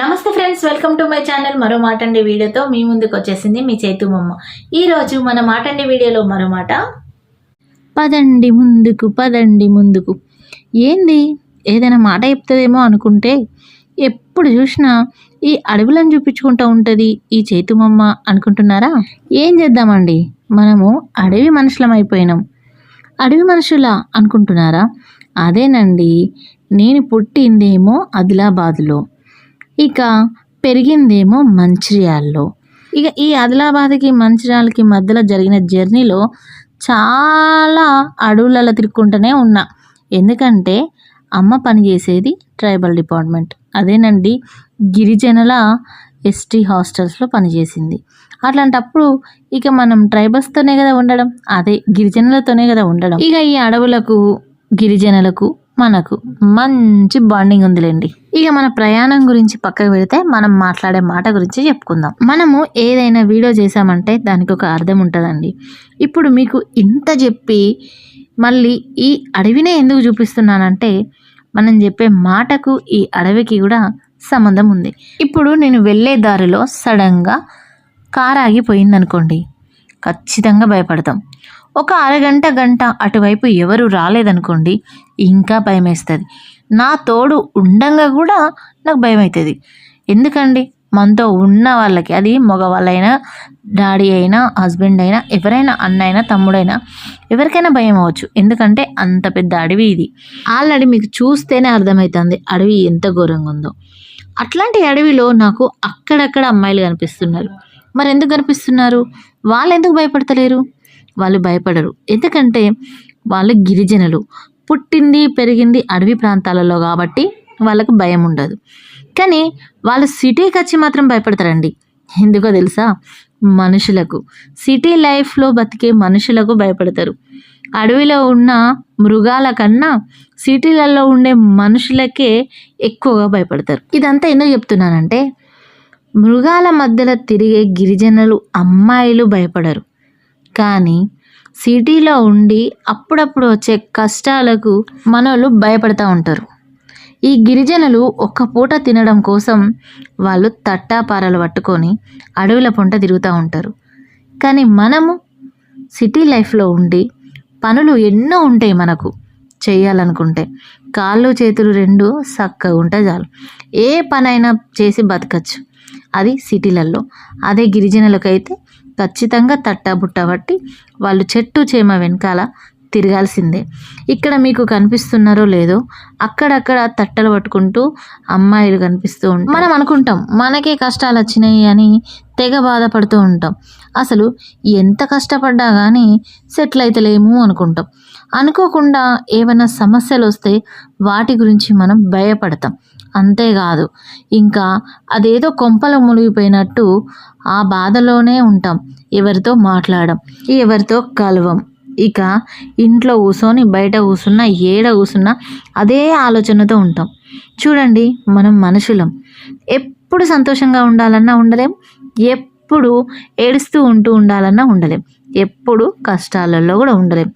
నమస్తే friends welcome to my channel. మరో మాటండి వీడియోతో మీ ముందుకు వచ్చేసింది మీ చేతు మమ్మ. ఈరోజు మన మాటండి వీడియోలో మరో మాట. పదండి ముందుకు పదండి ముందుకు. ఏంది? ఏదైనా మాట చెప్తుందేమో అనుకుంటే ఎప్పుడు చూసినా ఈ అడవులను చూపించుకుంటూ ఉంటుంది ఈ చేతుమమ్మ అనుకుంటున్నారా? ఏం చేద్దామండి? మనము అడవి మనుషులం అయిపోయినాం. అడవి మనుషులా అనుకుంటున్నారా? అదేనండి నేను పుట్టిందేమో ఆదిలాబాద్లో. ఇక పెరిగిందేమో మంచిర్యాలలో. ఇక ఈ ఆదిలాబాద్కి మంచిర్యాలకి మధ్యలో జరిగిన జర్నీలో చాలా అడవులలో తిరుక్కుంటూనే ఉన్నా. ఎందుకంటే అమ్మ పనిచేసేది ట్రైబల్ డిపార్ట్మెంట్. అదేనండి గిరిజనుల ఎస్టీ హాస్టల్స్లో పనిచేసింది అట్లాంటప్పుడు ఇక మనం ట్రైబల్స్తోనే కదా ఉండడం అదే గిరిజనులతోనే కదా ఉండడం. ఇక ఈ అడవులకు గిరిజనులకు మనకు మంచి బాండింగ్ ఉందిలేండి. ఇక మన ప్రయాణం గురించి పక్కకు పెడితే మనం మాట్లాడే మాట గురించి చెప్పుకుందాం. మనము ఏదైనా వీడియో చేసామంటే దానికి ఒక అర్థం ఉంటుందండి. ఇప్పుడు మీకు ఇంత చెప్పి మళ్ళీ ఈ అడవినే ఎందుకు చూపిస్తున్నానంటే మనం చెప్పే మాటకు ఈ అడవికి కూడా సంబంధం ఉంది. ఇప్పుడు నేను వెళ్ళే దారిలో సడన్గా కారు ఆగిపోయింది అనుకోండి ఖచ్చితంగా భయపడతాం. ఒక అరగంట గంట అటువైపు ఎవరు రాలేదనుకోండి ఇంకా భయం వేస్తుంది నా తోడు ఉండంగా కూడా నాకు భయం అవుతుంది ఎందుకండి? మనతో ఉన్న వాళ్ళకి అది మగవాళ్ళైనా డాడీ అయినా హస్బెండ్ అయినా ఎవరైనా అన్న అయినా తమ్ముడైనా ఎవరికైనా భయం అవ్వచ్చు. ఎందుకంటే అంత పెద్ద అడవి ఇది. ఆల్రెడీ మీకు చూస్తేనే అర్థమవుతుంది అడవి ఎంత ఘోరంగా ఉందో. అట్లాంటి అడవిలో నాకు అక్కడక్కడ అమ్మాయిలు కనిపిస్తున్నారు. మరి ఎందుకు కనిపిస్తున్నారు? వాళ్ళు ఎందుకు భయపడతలేరు? వాళ్ళు భయపడరు. ఎందుకంటే వాళ్ళు గిరిజనులు. పుట్టింది పెరిగింది అడవి ప్రాంతాలలో కాబట్టి వాళ్ళకు భయం ఉండదు. కానీ వాళ్ళు సిటీకి వచ్చి మాత్రం భయపడతారండి. ఎందుకో తెలుసా? మనుషులకు. సిటీ లైఫ్లో బతికే మనుషులకు భయపడతారు. అడవిలో ఉన్న మృగాల కన్నా సిటీలలో ఉండే మనుషులకే ఎక్కువగా భయపడతారు. ఇదంతా ఎందుకు చెప్తున్నానంటే మృగాల మధ్యలో తిరిగే గిరిజనులు అమ్మాయిలు భయపడరు. కానీ సిటీలో ఉండి అప్పుడప్పుడు వచ్చే కష్టాలకు మనోళ్ళు భయపడతా ఉంటారు. ఈ గిరిజనులు ఒక్క పూట తినడం కోసం వాళ్ళు తట్టాపారలు పట్టుకొని అడవుల పొంట తిరుగుతూ ఉంటారు. కానీ మనము సిటీ లైఫ్లో ఉండి పనులు ఎన్నో ఉంటాయి మనకు చేయాలనుకుంటే. కాళ్ళు చేతులు రెండు చక్కగా ఉంటే చాలు. ఏ పనైనా చేసి బతకచ్చు. అది సిటీలలో. అదే గిరిజనులకైతే ఖచ్చితంగా తట్టా బుట్ట పట్టి వాళ్ళు చెట్టు చేమ వెనకాల తిరగాల్సిందే. ఇక్కడ మీకు కనిపిస్తున్నారో లేదో అక్కడక్కడ తట్టలు పట్టుకుంటూ అమ్మాయిలు కనిపిస్తూ ఉంటాం మనం అనుకుంటాం మనకే కష్టాలు వచ్చినాయి అని తెగ బాధపడుతూ ఉంటాం. అసలు ఎంత కష్టపడ్డా కానీ సెటిల్ అయితలేము అనుకుంటాం. అనుకోకుండా ఏమైనా సమస్యలు వస్తే వాటి గురించి మనం భయపడతాం. అంతేకాదు. ఇంకా అదేదో కొంపల మునిగిపోయినట్టు ఆ బాధలోనే ఉంటాం. ఎవరితో మాట్లాడడం ఎవరితో కలవం? ఇక ఇంట్లో కూర్చొని బయట కూర్చున్నా ఏడ కూర్చున్నా అదే ఆలోచనతో ఉంటాం. చూడండి మనం మనుషులం. ఎప్పుడు సంతోషంగా ఉండాలన్నా ఉండలేం. ఎప్పుడు ఏడుస్తూ ఉంటూ ఉండాలన్నా ఉండలేం. ఎప్పుడు కష్టాలలో కూడా ఉండలేం.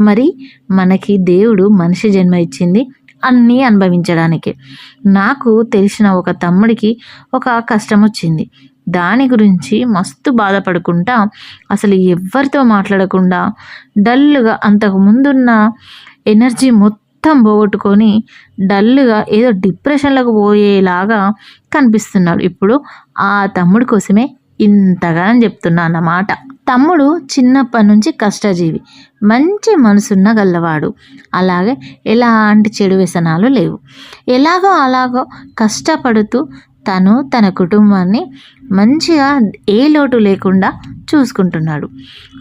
మరి మనకి దేవుడు మనిషి జన్మ ఇచ్చింది అన్నీ అనుభవించడానికి. నాకు తెలిసిన ఒక తమ్ముడికి ఒక కష్టం వచ్చింది దాని గురించి మస్తు బాధపడకుండా అసలు ఎవరితో మాట్లాడకుండా డల్గా అంతకు ముందున్న ఎనర్జీ మొత్తం పోగొట్టుకొని డల్గా ఏదో డిప్రెషన్లకు పోయేలాగా కనిపిస్తున్నాడు. ఇప్పుడు ఆ తమ్ముడి కోసమే ఇంతగానం చెప్తున్నా అన్నమాట. తమ్ముడు చిన్నప్పటి నుంచి కష్టజీవి. మంచి మనసున్న గల్లవాడు. అలాగే ఎలాంటి చెడు వ్యసనాలు లేవు. ఎలాగో అలాగో కష్టపడుతూ తను తన కుటుంబాన్ని మంచిగా ఏ లోటు లేకుండా చూసుకుంటున్నాడు.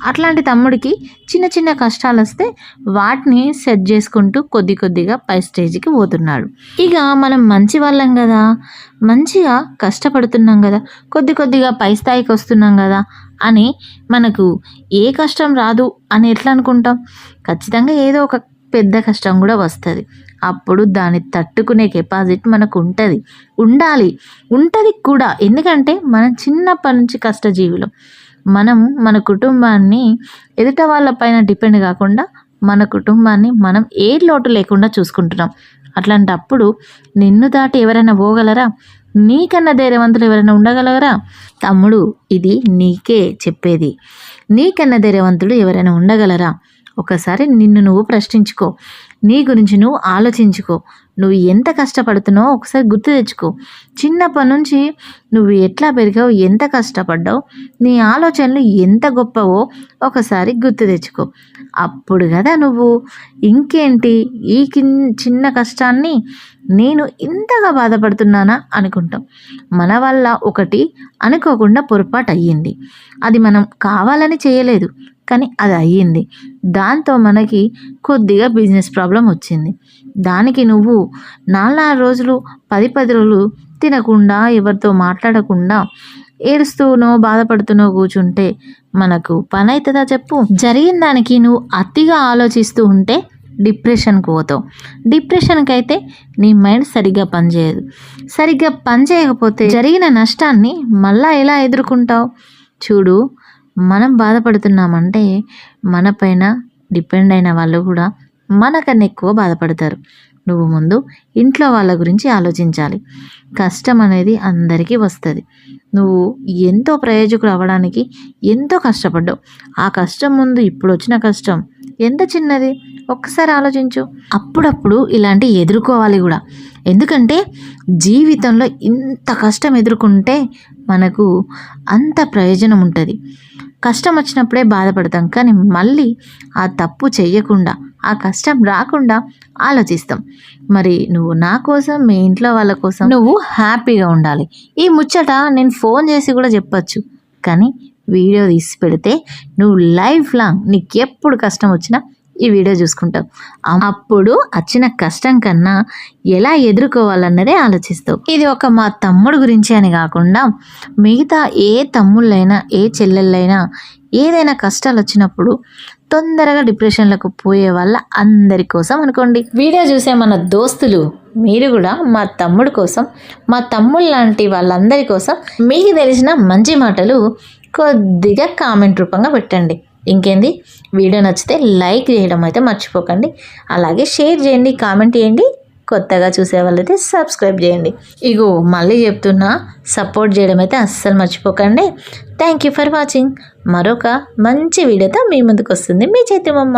అట్లాంటి తమ్ముడికి చిన్న చిన్న కష్టాలు వస్తే వాటిని సెట్ చేసుకుంటూ కొద్ది కొద్దిగా పై స్టేజ్కి పోతున్నాడు. ఇక మనం మంచి వాళ్ళం కదా మంచిగా కష్టపడుతున్నాం కదా కొద్ది కొద్దిగా పై స్థాయికి వస్తున్నాం కదా అని మనకు ఏ కష్టం రాదు అని ఎట్లా అనుకుంటాం? ఖచ్చితంగా ఏదో ఒక పెద్ద కష్టం కూడా వస్తుంది. అప్పుడు దాన్ని తట్టుకునే కెపాసిటీ మనకు ఉంటుంది ఉండాలి. ఉంటుంది కూడా. ఎందుకంటే మనం చిన్నప్పటి నుంచి కష్టజీవులం. మనం మన కుటుంబాన్ని ఎదుట వాళ్ళపైన డిపెండ్ కాకుండా మన కుటుంబాన్ని మనం ఏ లోటు లేకుండా చూసుకుంటున్నాం. అట్లాంటప్పుడు నిన్ను దాటి ఎవరైనా పోగలరా? నీకన్నా ధైర్యవంతులు ఎవరైనా ఉండగలరా తమ్ముడు ఇది నీకే చెప్పేది. నీకన్నా ధైర్యవంతులు ఎవరైనా ఉండగలరా? ఒకసారి నిన్ను నువ్వు ప్రశ్నించుకో. నీ గురించి నువ్వు ఆలోచించుకో. నువ్వు ఎంత కష్టపడుతున్నావో ఒకసారి గుర్తు తెచ్చుకో. చిన్నప్పటి నుంచి నువ్వు ఎట్లా పెరిగావు ఎంత కష్టపడ్డావు నీ ఆలోచనలు ఎంత గొప్పవో ఒకసారి గుర్తు తెచ్చుకో. అప్పుడు కదా నువ్వు ఇంకేంటి? ఈ కిన్ చిన్న కష్టాన్ని నేను ఇంతగా బాధపడుతున్నానా అనుకుంటాం మన వల్ల ఒకటి అనుకోకుండా పొరపాటు అయ్యింది. అది మనం కావాలని చేయలేదు. కానీ అది అయ్యింది. దాంతో మనకి కొద్దిగా బిజినెస్ ప్రాబ్లం వచ్చింది. దానికి నువ్వు నాలుగు రోజులు పది పది రోజులు తినకుండా ఎవరితో మాట్లాడకుండా ఏడుస్తూనో బాధపడుతూనో కూర్చుంటే మనకు పని అవుతుందా చెప్పు? జరిగిన దానికి నువ్వు అతిగా ఆలోచిస్తూ ఉంటే డిప్రెషన్కి పోతావు. డిప్రెషన్కి అయితే నీ మైండ్ సరిగ్గా పనిచేయదు. సరిగ్గా పనిచేయకపోతే జరిగిన నష్టాన్ని మళ్ళా ఎలా ఎదుర్కొంటావు? చూడు మనం బాధపడుతున్నామంటే మన పైన డిపెండ్ అయిన వాళ్ళు కూడా మనకన్నా ఎక్కువ బాధపడతారు. నువ్వు ముందు ఇంట్లో వాళ్ళ గురించి ఆలోచించాలి. కష్టం అనేది అందరికీ వస్తుంది. నువ్వు ఎంతో ప్రయోజకుడు అవ్వడానికి ఎంతో కష్టపడ్డావు. ఆ కష్టం ముందు ఇప్పుడు వచ్చిన కష్టం ఎంత చిన్నది? ఒక్కసారి ఆలోచించు. అప్పుడప్పుడు ఇలాంటివి ఎదుర్కోవాలి కూడా. ఎందుకంటే జీవితంలో ఇంత కష్టం ఎదుర్కొంటే మనకు అంత ప్రయోజనం ఉంటుంది. కష్టం వచ్చినప్పుడే బాధపడతాం. కానీ మళ్ళీ ఆ తప్పు చేయకుండా ఆ కష్టం రాకుండా ఆలోచిస్తాం. మరి నువ్వు నా కోసం మీ ఇంట్లో వాళ్ళ కోసం నువ్వు హ్యాపీగా ఉండాలి. ఈ ముచ్చట నేను ఫోన్ చేసి కూడా చెప్పచ్చు. కానీ వీడియో తీసి పెడితే నువ్వు లైఫ్ లాంగ్ నీకు ఎప్పుడు కష్టం వచ్చినా ఈ వీడియో చూసుకుంటావు. అప్పుడు వచ్చిన కష్టం కన్నా ఎలా ఎదుర్కోవాలన్నదే ఆలోచిస్తావు. ఇది ఒక మా తమ్ముడు గురించి అని కాకుండా మిగతా ఏ తమ్ముళ్ళైనా ఏ చెల్లెళ్ళైనా ఏదైనా కష్టాలు వచ్చినప్పుడు తొందరగా డిప్రెషన్లకు పోయే వాళ్ళ అందరి కోసం అనుకోండి. వీడియో చూసే మన దోస్తులు మీరు కూడా మా తమ్ముడు కోసం మా తమ్ముడు లాంటి వాళ్ళందరి కోసం మీకు తెలిసిన మంచి మాటలు కొద్దిగా కామెంట్ రూపంగా పెట్టండి. ఇంకేంది? వీడియో నచ్చితే లైక్ చేయడం అయితే మర్చిపోకండి. అలాగే షేర్ చేయండి కామెంట్ చేయండి. కొత్తగా చూసే వాళ్ళైతే సబ్స్క్రైబ్ చేయండి. ఇగో మళ్ళీ చెప్తున్నా సపోర్ట్ చేయడం అయితే అస్సలు మర్చిపోకండి. థ్యాంక్ యూ ఫర్ వాచింగ్ మరొక మంచి వీడియోతో మీ ముందుకు వస్తుంది మీ చేతిమమ్మ